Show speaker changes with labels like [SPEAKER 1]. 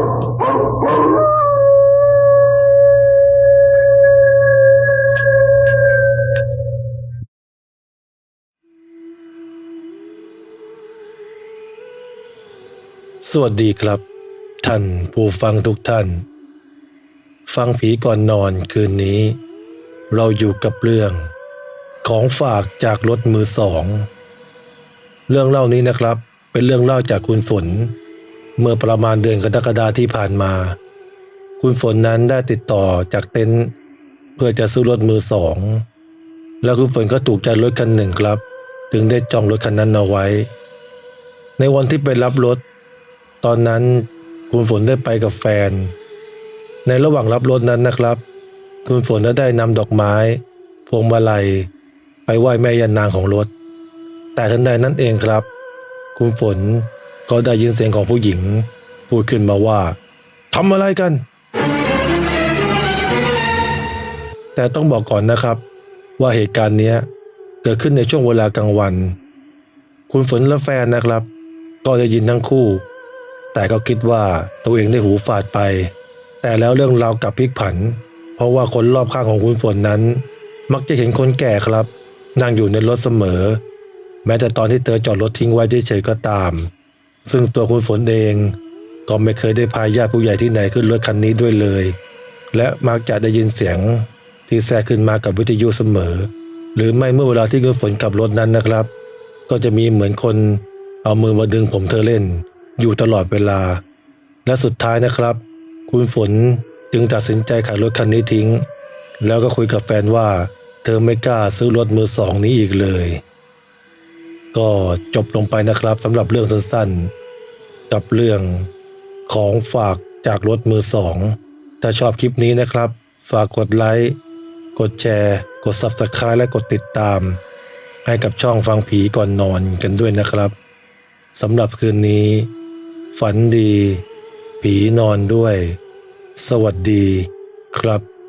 [SPEAKER 1] สวัสดีครับ ท่านผู้ฟังทุกท่าน ฟังผีก่อนนอนคืนนี้ เราอยู่กับเรื่อง ของฝากจากรถมือสอง เรื่องเล่านี้นะครับ เป็นเรื่องเล่าจากคุณฝน เมื่อประมาณเดือนกรกฎาที่ผ่านมา คุณฝนนั้นได้ติดต่อจากเต็นท์เพื่อจะซื้อรถมือสอง แล้วคุณฝนก็ถูกใจรถคันหนึ่งครับ ถึงได้จองรถคันนั้นเอาไว้ ในวันที่ไปรับรถ ตอนนั้นคุณฝนได้ไปกับแฟน ในระหว่างรับรถนั้นนะครับ คุณฝนก็ได้นำดอกไม้ พวงมาลัย ไปไหว้แม่ยานางของรถ แต่ทันใดนั้นเองครับ คุณฝน ก็ได้ยินเสียงของผู้หญิง พูดขึ้นมาว่าทำอะไรกัน แต่ต้องบอกก่อนนะครับ ว่าเหตุการณ์นี้เกิดขึ้นในช่วงเวลากลางวัน คุณฝนและแฟนนะครับ ก็ได้ยินทั้งคู่ แต่ก็คิดว่าตัวเองได้หูฝาดไป แต่แล้วเรื่องราวกลับพลิกผัน เพราะว่าคนรอบข้างของคุณฝนนั้น มักจะเห็นคนแก่ครับนั่งอยู่ในรถเสมอ แม้แต่ตอนที่เธอจอดรถทิ้งไว้เฉยๆก็ตาม ซึ่งตัวคุณฝนเองก็ไม่เคยได้พาญาติผู้ใหญ่ที่ไหนขึ้นรถคันนี้ด้วยเลย และมักจะได้ยินเสียงที่แทรกขึ้นมากับวิทยุเสมอ หรือไม่เมื่อเวลาที่คุณฝนขับรถนั้นนะครับ ก็จะมีเหมือนคนเอามือมาดึงผมเธอเล่น อยู่ตลอดเวลา และสุดท้ายนะครับ คุณฝนจึงตัดสินใจขายรถคันนี้ทิ้ง แล้วก็คุยกับแฟนว่า เธอไม่กล้าซื้อรถมือสองนี้อีกเลย ก็จบลงไปนะครับสำหรับเรื่องสั้นๆ กับเรื่องของฝากจากรถมือสอง ถ้าชอบคลิปนี้นะครับ ฝากกดไลค์ กดแชร์ กด Subscribe และกดติดตาม ให้กับช่องฟังผีก่อนนอนกันด้วยนะครับสำหรับคืนนี้ ฝันดี ผีนอนด้วย สวัสดีครับ